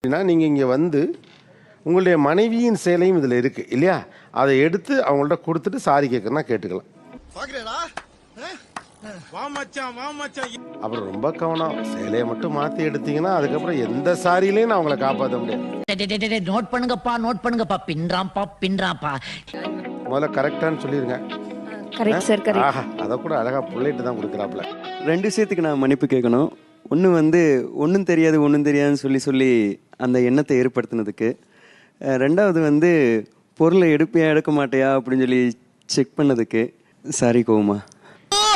அப்படின்னா நீங்கள் இங்கே வந்து உங்களுடைய மனைவியின் சேலையும் இதில் இருக்குது இல்லையா? அதை எடுத்து அவங்கள்ட்ட கொடுத்துட்டு சாரி கேட்கறனா கேட்டுக்கலாம். அப்புறம் ரொம்ப கவனம். சேலையை மட்டும் மாற்றி எடுத்தீங்கன்னா அதுக்கப்புறம் எந்த சாரியிலையும் நான் அவங்கள காப்பாற்ற முடியாது. நோட் பண்ணுங்கப்பா நோட் பண்ணுங்கப்பா. பின்றாம்பா பின்றாம்பா முதல்ல கரெக்டான்னு சொல்லிடுங்க கரெக்ட் சார் கரெக்ட் ஆஹா அதை கூட அழகாக புள்ளைட்டு தான் கொடுக்குறாப்புல. ரெண்டு விஷயத்துக்கு நான் மன்னிப்பு கேட்கணும். ஒன்று வந்து ஒன்றும் தெரியாது ஒன்றும் தெரியாதுன்னு சொல்லி சொல்லி அந்த எண்ணத்தை ஏற்படுத்தினதுக்கு. ரெண்டாவது வந்து பொருளை எடுப்பியா எடுக்க மாட்டியா அப்படின்னு சொல்லி செக் பண்ணதுக்கு. சாரி கோவமா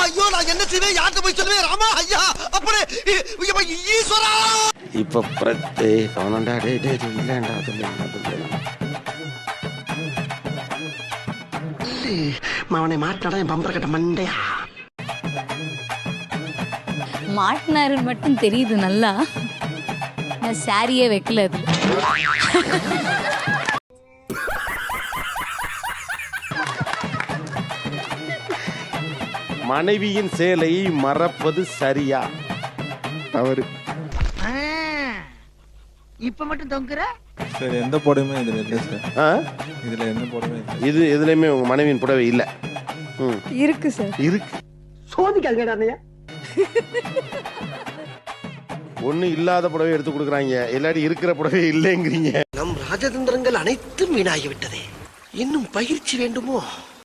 ஐயோ நான் என்ன செய்வேன்? யார்கிட்ட போய் சொல்லுவேன்? ராமா ஐயா அப்படி ஈஸ்வரா! இப்போ பிரத்தே கவனம்டா டே டே இல்லைண்டா. அவனை மாட்டாடா என் பம்பர கட்ட மண்டையா? மாட்டினாருன்னு மட்டும் தெரியுது நல்லா. நான் சாரியே வைக்கல அது. மனைவியின் சேலையை மறப்பது சரியா? தவறு. இப்ப மட்டும் தொங்குற? சார் எந்த புடவையுமே இதுல இல்லை சார். ஆ? இதுல எந்த புடவையும் இல்லை. இது எதுலையுமே உங்க மனைவியின் புடவை இல்லை. ம். இருக்கு சார். இருக்கு. சோதிக்காதீங்கடா ஒண்ணு இல்லாத புடவை எடுத்து கொடுக்குறாங்க. இல்லாட்டி இருக்கிற புடவை இல்லைங்கிறீங்க. நம் ராஜதந்திரங்கள் அனைத்தும் வீணாகிவிட்டதே. இன்னும் பயிற்சி வேண்டுமோ?